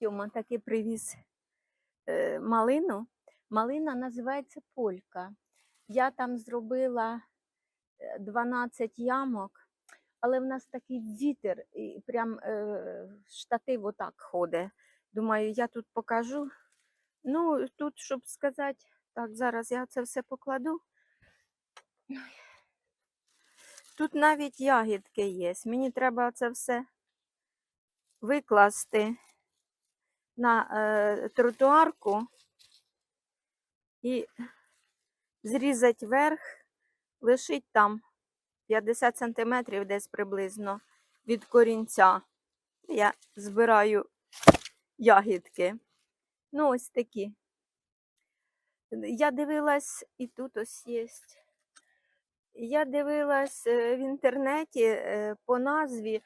Тьома таки привіз е, малину. Малина називається полька. Я там зробила е, 12 ямок, але в нас такий вітер, і прям е, штатив отак ходить. Думаю, я тут покажу. Ну, тут, щоб сказати, так, зараз я це все покладу. Тут навіть ягідки є. Мені треба це все викласти на е, тротуарку і зрізати верх, лишить там 50 сантиметрів десь приблизно від корінця. Я збираю ягідки. Ну, ось такі. Я дивилась, і тут ось є. Я дивилась е, в інтернеті е, по назві,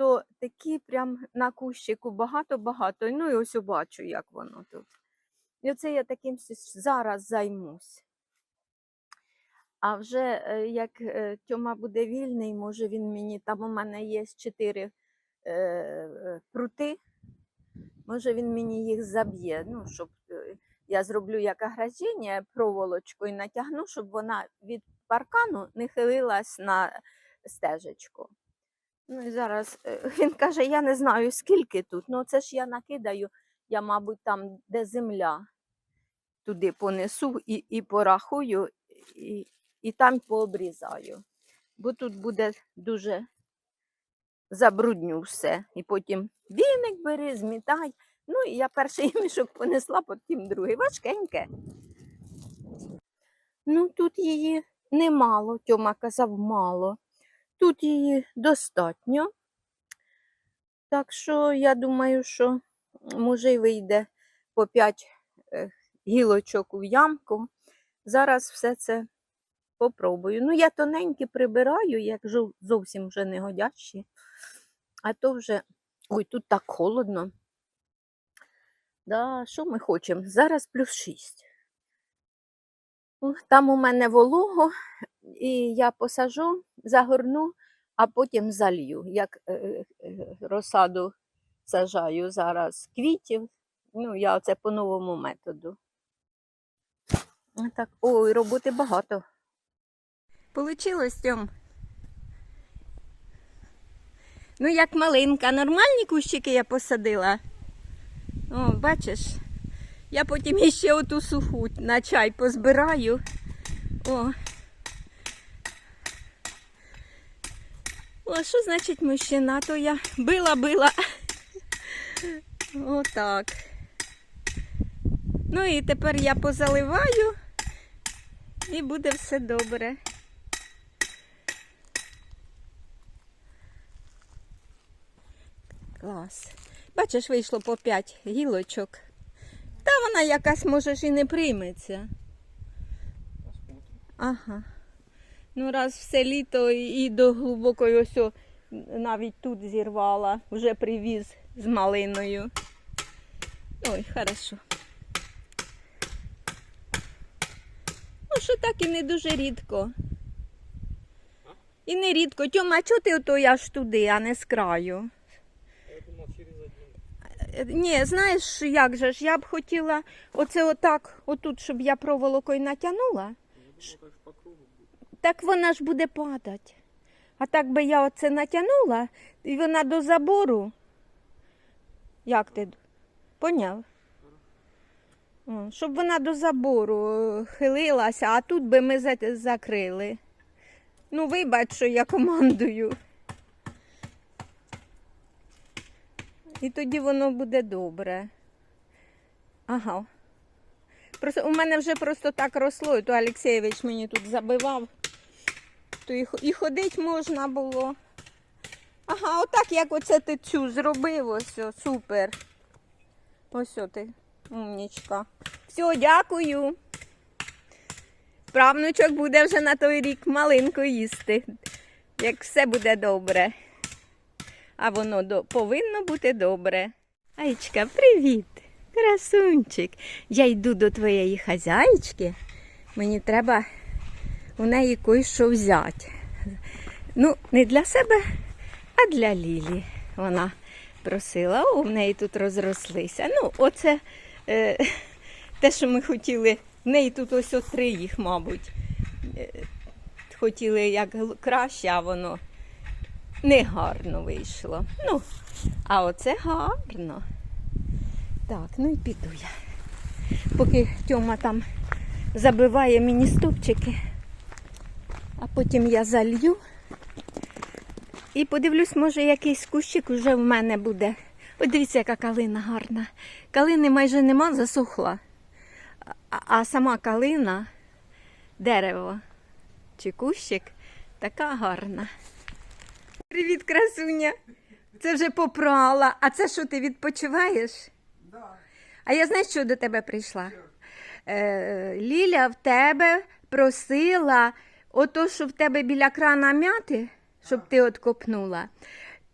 то такі прям на кущику багато-багато. Ну і ось бачу, як воно тут. І оце я таким зараз займусь. А вже е, як е, Тьома буде вільний, може він мені, там у мене є чотири е, прути, може він мені їх заб'є, ну, щоб е, я зроблю як ограждення проволочкою натягну, щоб вона від паркану не хилилась на стежечку. Ну і зараз е, він каже, я не знаю, скільки тут. Ну це ж я накидаю, я, мабуть, там, де земля, туди понесу і, і порахую, і, і там пообрізаю. Бо тут буде дуже забрудню все. І потім віник бери, змітай. Ну, і я перший мішок понесла, потім другий. Важкеньке. Ну, тут її немало, Тьома казав, мало. Тут її достатньо. Так що я думаю, що може й вийде по 5 гілочок у ямку. Зараз все це попробую. Ну, я тоненькі прибираю, як зовсім вже не годящі. А то вже. Ой, тут так холодно. Да, що ми хочемо? Зараз плюс 6. Там у мене волого, і я посажу, загорну, а потім залью. Як е, е, е, розсаду сажаю зараз квітів. Ну, я оце по новому методу. Так, ой, роботи багато. Получилось, Тьом? Ну, як малинка, нормальні кущики я посадила. О, бачиш? Я потім іще оту суху на чай позбираю. О. О, що значить мужчина? То я била-била. Отак. Ну і тепер я позаливаю і буде все добре. Клас. Бачиш, вийшло по 5 гілочок. Та вона якась, може, і не прийметься. Ага. Ну, раз все літо і до глибокої ось о, навіть тут зірвала, вже привіз з малиною. Ой, хорошо. Ну, що так і не дуже рідко. І не рідко. Тьома, а чого ти ото аж туди, а не з краю? Я думал через один. Ні, знаєш, як же ж, я б хотіла оце отак, отут, щоб я проволокою натягнула, Я так по кругу будет. Так вона ж буде падати. А так би я оце натягнула, і вона до забору. Як ти? Поняв? Щоб вона до забору е, хилилася, а тут би ми закрили. Ну, вибач, що я командую. І тоді воно буде добре. Ага. Просто у мене вже просто так росло, і то Олексійович мені тут забивав. То і, і ходить можна було. Ага, отак, як оце ти цю зробив, ось, супер. Ось о ти, умнічка. Все, дякую. Правнучок буде вже на той рік малинку їсти, як все буде добре. А воно до... повинно бути добре. Айчка, привіт! Красунчик. Я йду до твоєї хазяїчки. Мені треба у неї кое-що взяти. Ну, не для себе, а для Лілі. Вона просила. О, в неї тут розрослися. Ну, оце е, те, що ми хотіли. В неї тут ось три їх, мабуть. Е, хотіли як краще, а воно не гарно вийшло. Ну, а оце гарно. Так, ну і піду я. Поки Тьома там забиває мені стопчики, а потім я залью. І подивлюсь, може, якийсь кущик вже в мене буде. Ось дивіться, яка калина гарна. Калини майже нема, засохла. А, а сама калина, дерево чи кущик, така гарна. Привіт, красуня! Це вже попрала. А це що, ти відпочиваєш? Да. А я знаєш, що до тебе прийшла? Е, Ліля в тебе просила ото, що в тебе біля крана м'яти, щоб ти откопнула.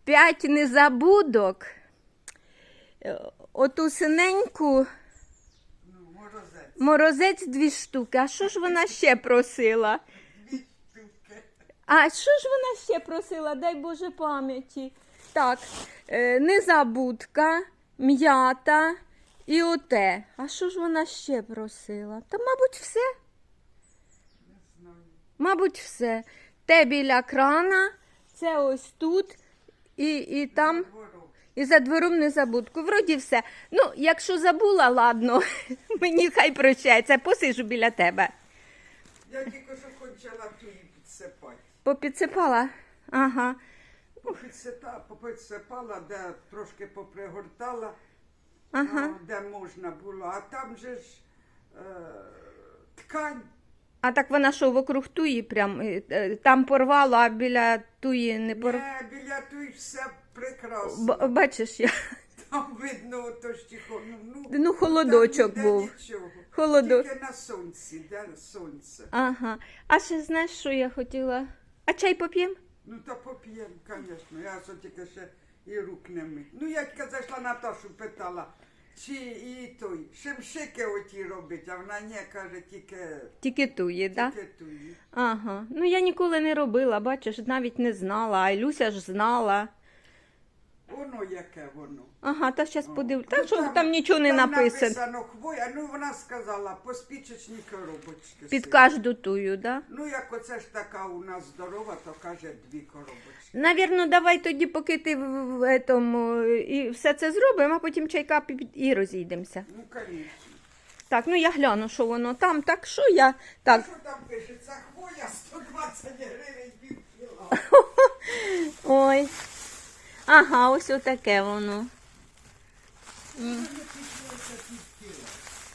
П'ять незабудок. е, Оту синеньку морозець. дві штуки. А що ж вона ще просила? Дві штуки. А що ж вона ще просила? Дай Боже пам'яті. Так, е, незабудка, м'ята і оте. А що ж вона ще просила? Та, мабуть, все. Не. Мабуть, все. Те біля крана, це ось тут і, і там, і за двором незабудку. Вроді все. Ну, якщо забула, ладно, мені хай прощається, посижу біля тебе. Я тільки що кончила туї підсипати. Попідсипала? Ага. Попідсипала, попідсипала, де трошки попригортала, Ага. а, де можна було. А там же ж е, ткань. А так вона що, вокруг туї прям е, е, там порвала, а біля туї не порвала. Не, біля туї все прекрасно. Бачиш, я Там видно то ж тихо. Ну, ну, холодочок там ніде був. Нічого. Холодо- Тільки на сонці, де сонце. ага. А ще знаєш, що я хотіла? А чай поп'єм? Ну та поп'ємо, звісно. Я що тільки ще і рук не мить. Ну, я тільки зайшла Наташу, питала, чи і той, шимшики оті робить, а вона не каже, тільки, Тільки туї, так? Да? тільки туї. Ага. Ну я ніколи не робила, бачиш, навіть не знала, а Люся ж знала. Воно яке воно. Ага, та зараз подивлюсь. Ну, що там нічого не там написано. написано хвоя, ну вона сказала, по спічечній коробочки. Під сидять. кожну тую, да? Ну, як оце ж така у нас здорова, то каже дві коробочки. Навірно, давай тоді, поки ти в, в, етому, і все це зробимо, а потім чайка під- і розійдемося. Ну, звісно. Так, ну я гляну, що воно там. Так що я. Так, Що там пишеться? Хвоя 120 гривень пів кіла. Ой. Ага, ось отаке воно.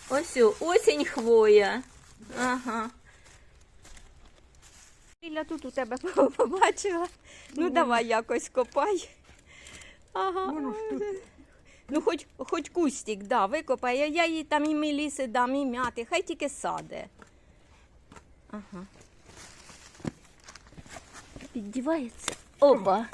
Ось осінь хвоя. Ага. Ліля тут у тебе побачила. Ну давай якось копай. Ага. Тут. Ну, хоч, хоч кустик, да, викопай. Я- Я їй там і меліси дам, і м'яти, хай тільки саде. Ага. Піддівається. Опа.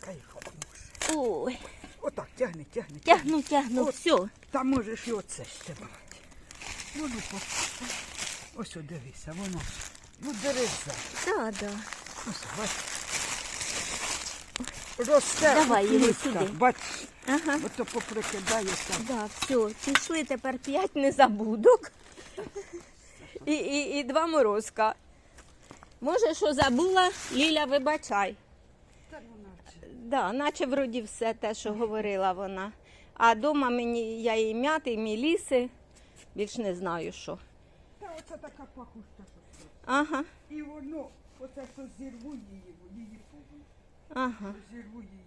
Чекай, може. Ой. Отак, тягни, тягни. Тягну, тягну, От. все. Та можеш і оце ще брати. Воно по... Ось о, дивися, воно. Ну, дереза. Да, да. Ось, бач. Росте. Давай у його сюди. Бач, Ага. ото поприкидає там. Да, все, пішли тепер п'ять незабудок. І, і, і два морозка. Може, що забула, Ліля, вибачай. Да, наче вроді все те, що говорила вона. А вдома мені я їй м'яти, і міліси, більш не знаю що. Та оце така пахуста. Ага, І воно, оце що зірву її, її повністю. ага. Зірву її.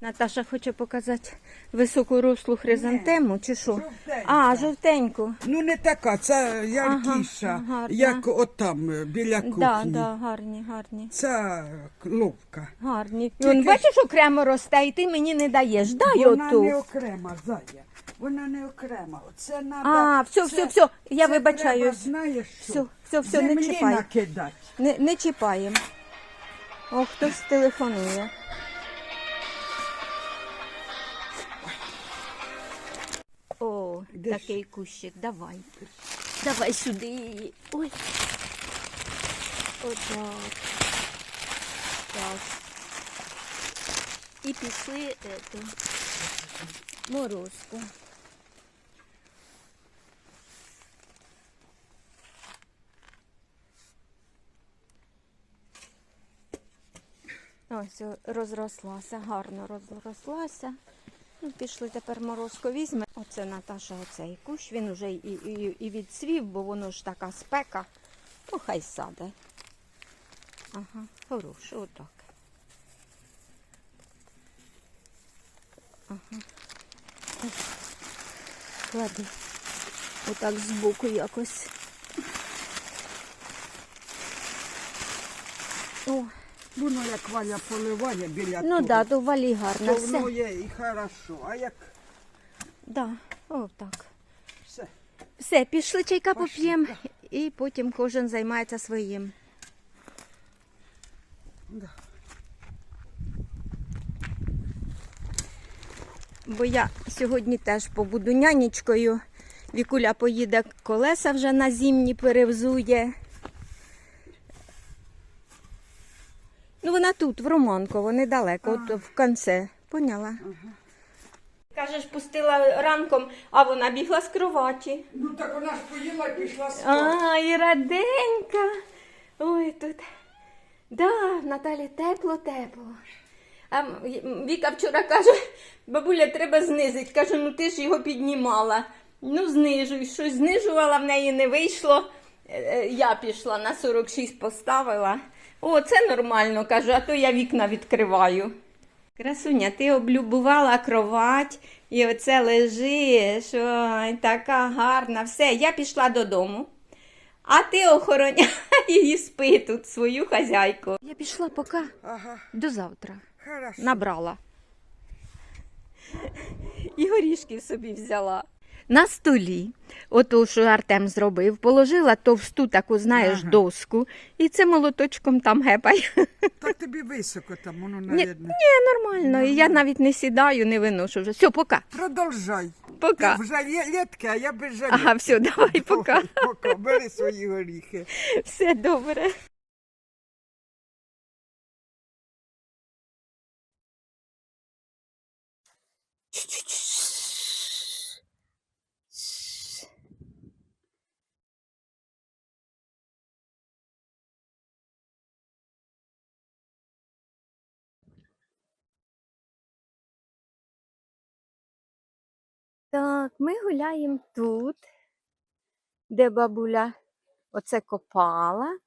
Наташа хоче показати високу рослу хризантему, чи що? Жовтенька. А, жовтеньку. Ну не така, це яркіша, Ага, гарна. як отам біля кухні. Да, да, гарні, гарні. Це ловка. Гарні. Тільки Вон, ж- бачиш, окремо росте, і ти мені не даєш. Дай Вона оту. не окрема, зая. Вона не окрема. Це надо, А, все, все, все. Я це вибачаю. Треба, знаєш що? Все, все, все, не Землі чіпай. накидати. Не, не чіпаємо. О, хтось телефонує. О, Де ж? такий кущик, давай. Давай сюди її. Ой. Отак. Так. і пішли ету, морозку. Ось розрослася, гарно розрослася. Ну, пішли тепер морозко візьме. Оце Наташа, оцей кущ. Він уже і, і, і відцвів, бо воно ж така спека. Ну, хай саде. Ага, хороше, отак. Ага. Клади. Отак збоку якось. О, Воно як Валя поливає біля ну того, да, то валі гарно. то воно є і хорошо. А як Да, отак. все. Все, пішли чайка поп'ємо, і потім кожен займається своїм. Да. Бо я сьогодні теж побуду нянечкою. Вікуля поїде колеса вже на зимні перевзує. Ну, вона тут, в Романково, недалеко, от в конце. Поняла? Кажеш, пустила ранком, а вона бігла з кроваті. Ну так вона ж поїла і пішла спати. А, і раденька. Ой, тут. Да, Наталі тепло-тепло. А Віка вчора каже, бабуля, треба знизити. Кажу, ну ти ж його піднімала. Ну, знижуй. Щось знижувала, в неї не вийшло. Е, е, Я пішла на 46 поставила. О, це нормально, кажу, а то я вікна відкриваю. Красуня, ти облюбувала кровать і оце лежиш. Ой, така гарна. Все, я пішла додому. А ти охороняй і спи тут свою хазяйку. Я пішла поки Ага, до завтра. хорошо. Набрала. І горішки собі взяла. На столі, ото, що Артем зробив, положила товсту таку, знаєш, Ага. доску, і це молоточком там гепай. Так тобі високо там, воно, навірно. ні, нормально. І я навіть не сідаю, не виношу вже. Все, пока. Продовжай. Пока. Ти вже є літки, а я без жалітки. Ага, все, давай, пока. Пока, бери свої горіхи. Все добре. Так, ми гуляємо тут, де бабуля оце копала.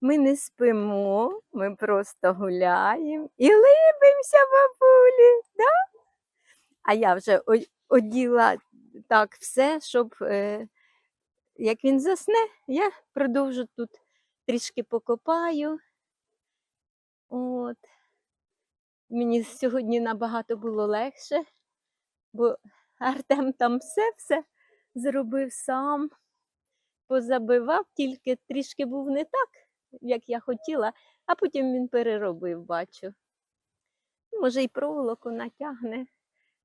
Ми не спимо, ми просто гуляємо і либимося бабулі. Да? А я вже оділа так все, щоб е, як він засне, я продовжу тут трішки покопаю. От. Мені сьогодні набагато було легше, бо Артем там все-все зробив сам позабивав, тільки трішки був не так, як я хотіла, а потім він переробив, бачу. Може, й проволоку натягне,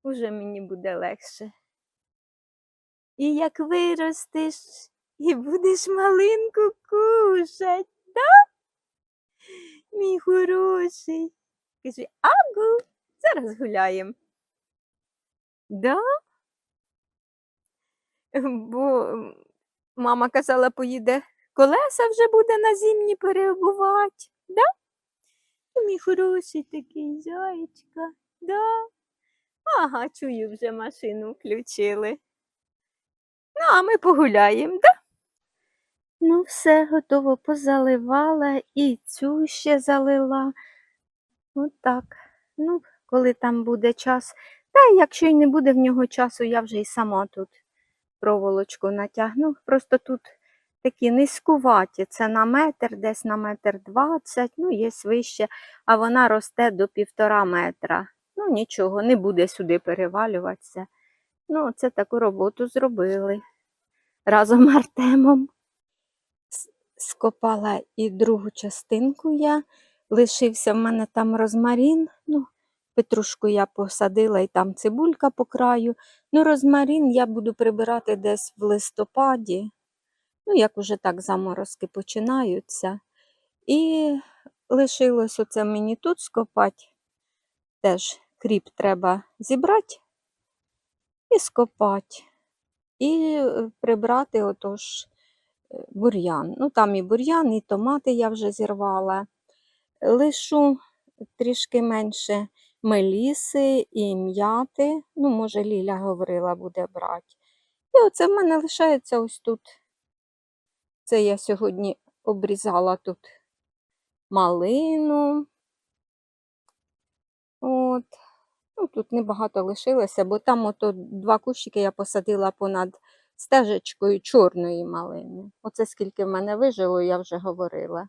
уже мені буде легше. І як виростеш і будеш малинку кушать, да? Мій хороший. Кажи, агу, зараз гуляємо. Да? Бо Мама казала, поїде колеса вже буде на зимні переобувати. Да? Ну, Мій хороший такий зайчка. Да? Ага, чую, вже машину включили. Ну, а ми погуляємо, да? Ну, все готово позаливала і цю ще залила. Отак. Ну, коли там буде час. Та якщо й не буде в нього часу, я вже й сама тут проволочку натягну. Просто тут такі низькуваті. Це на метр, десь на метр двадцять, ну, є вище, а вона росте до півтора метра. Ну, нічого, не буде сюди перевалюватися. Ну, це таку роботу зробили разом з Артемом. Скопала і другу частинку я. Лишився в мене там розмарін. Ну, петрушку я посадила і там цибулька по краю. Ну, розмарин я буду прибирати десь в листопаді. Ну, як уже так заморозки починаються. І лишилось оце мені тут скопати теж кріп треба зібрати і скопати. І е, прибрати отож е, бур'ян. Ну, там і бур'ян, і томати я вже зірвала. Лишу трішки менше меліси і м'яти. Ну, може, Ліля говорила, буде брати. І оце в мене лишається ось тут. Це я сьогодні обрізала тут малину. От. Ну, тут небагато лишилося, бо там ото два кущики я посадила понад стежечкою чорної малини. Оце скільки в мене вижило, я вже говорила.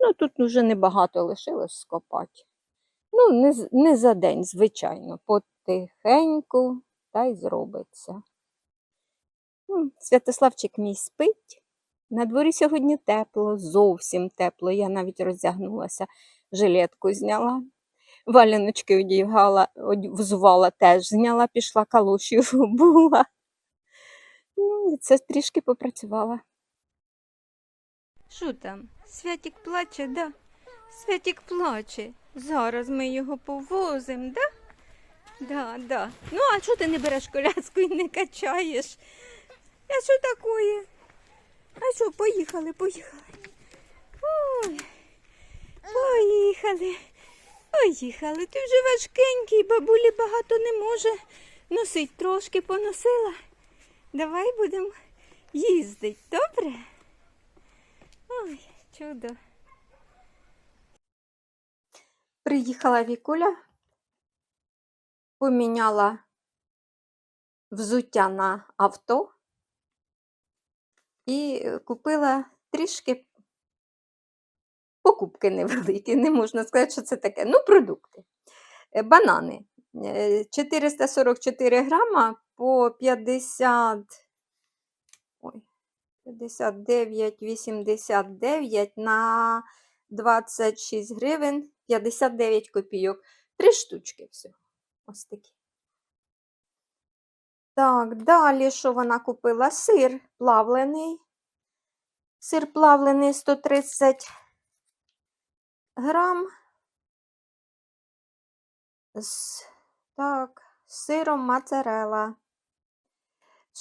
Ну, тут вже небагато лишилось скопати. Ну, не, не за день, звичайно, потихеньку та й зробиться. Ну, Святославчик мій спить. На дворі сьогодні тепло, зовсім тепло. Я навіть роздягнулася, жилетку зняла. Валяночки одягала, взувала теж, зняла, пішла калуші була. Ну, це трішки попрацювала. Що там? Святік плаче, да? Святік плаче. Зараз ми його повозимо, да? Да, да. Ну, а чого ти не береш коляску і не качаєш? А що такое? А що, поїхали, поїхали. Ой, поїхали. Поїхали. Ти вже важкенький, бабулі багато не може. Носить трошки поносила. Давай будемо їздити, добре? Ой, чудо. Приїхала Вікуля, поміняла взуття на авто і е, купила трішки покупки невеликі, не можна сказати, що це таке. Ну, продукти. Е, Банани. Е, 444 грама по 50, ой, 59,89 на 26 гривень 59 копійок. Три штучки всього. Ось такі. Так, далі, що вона купила? Сир плавлений. Сир плавлений 130 грам. З, так, сиром моцарелла.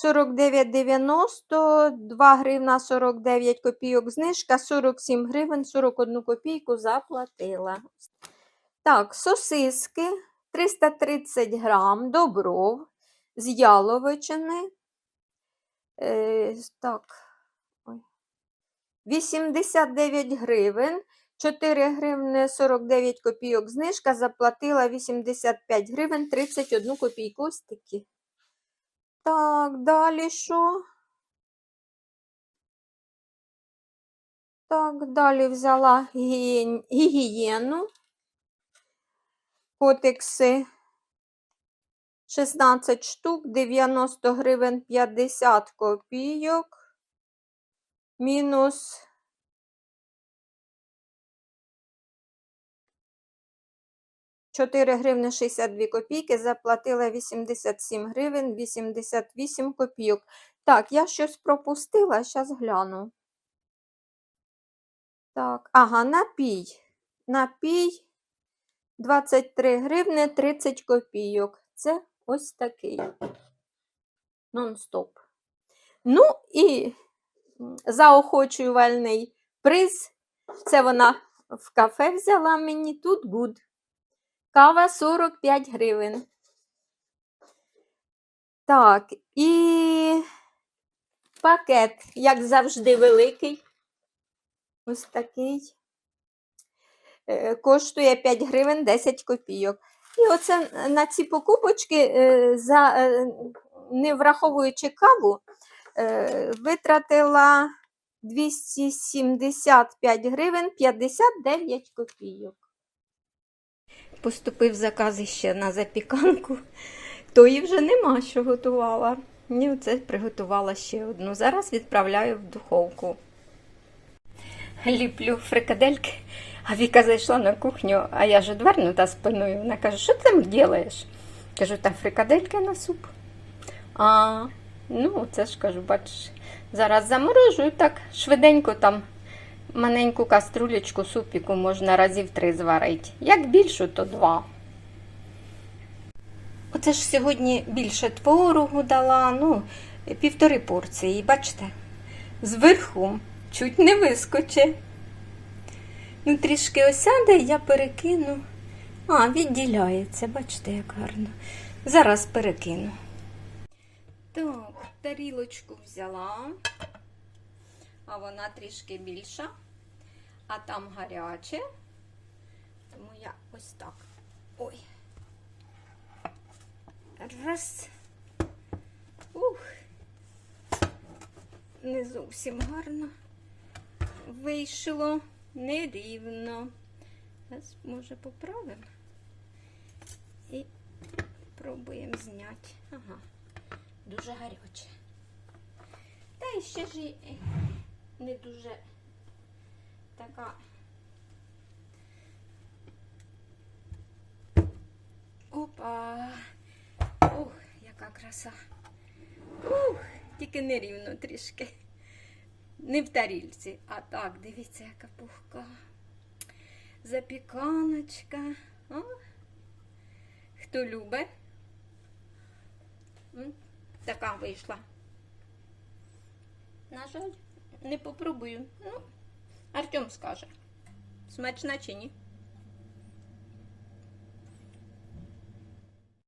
49,90, 2 гривна 49 копійок знижка, 47 гривень 41 копійку заплатила. Так, сосиски 330 грам, добров з яловичини. Е, так, 89 гривень, 4 гривни 49 копійок знижка, заплатила 85 гривень 31 копійку. Ось. Так, далі що? Так, далі взяла гігієн- гігієну. котекси 16 штук, 90 гривень 50 копійок. Мінус 4 гривни 62 копійки, заплатила 87 гривень 88 копійок. Так, я щось пропустила, зараз гляну. Так, ага, напій. Напій 23 гривни 30 копійок. Це ось такий. Нон-стоп. Ну і заохочувальний приз. Це вона в кафе взяла мені тут гуд. Кава 45 гривень. Так, і пакет, як завжди, великий. Ось такий. Е, Коштує 5 гривень 10 копійок. І оце на ці покупочки, е, за, е, не враховуючи каву, витратила 275 гривень 59 копійок. Поступив заказ іще на запіканку. Тої вже нема, що готувала. І оце приготувала ще одну. Зараз відправляю в духовку. Ліплю фрикадельки. А Віка зайшла на кухню, а я ж одвернута спиною. Вона каже, що ти там робиш? Кажу, та фрикадельки на суп. А, ну, це ж кажу, бачиш, зараз заморожую так швиденько там маленьку каструлечку супіку можна разів три зварити. Як більшу, то два. Оце ж сьогодні більше творогу дала, ну, півтори порції. Бачите, зверху чуть не вискоче. Ну, трішки осяде, я перекину. А, відділяється, бачите, як гарно. Зараз перекину. Так, тарілочку взяла, а вона трішки більша, а там гаряче. Тому я ось так. Ой. Раз. Ух. Не зовсім гарно. Вийшло нерівно. Зараз, може, поправимо. І пробуємо зняти. Ага. Дуже гаряче. Та і ще ж і не дуже така. Опа. Ух, яка краса. Ух, тільки нерівно трішки. Не в тарільці, а так, дивіться, яка пухка. Запіканочка. Хто любить? Така вийшла. На жаль, не попробую. Ну, Артем скаже. Смачна чи ні?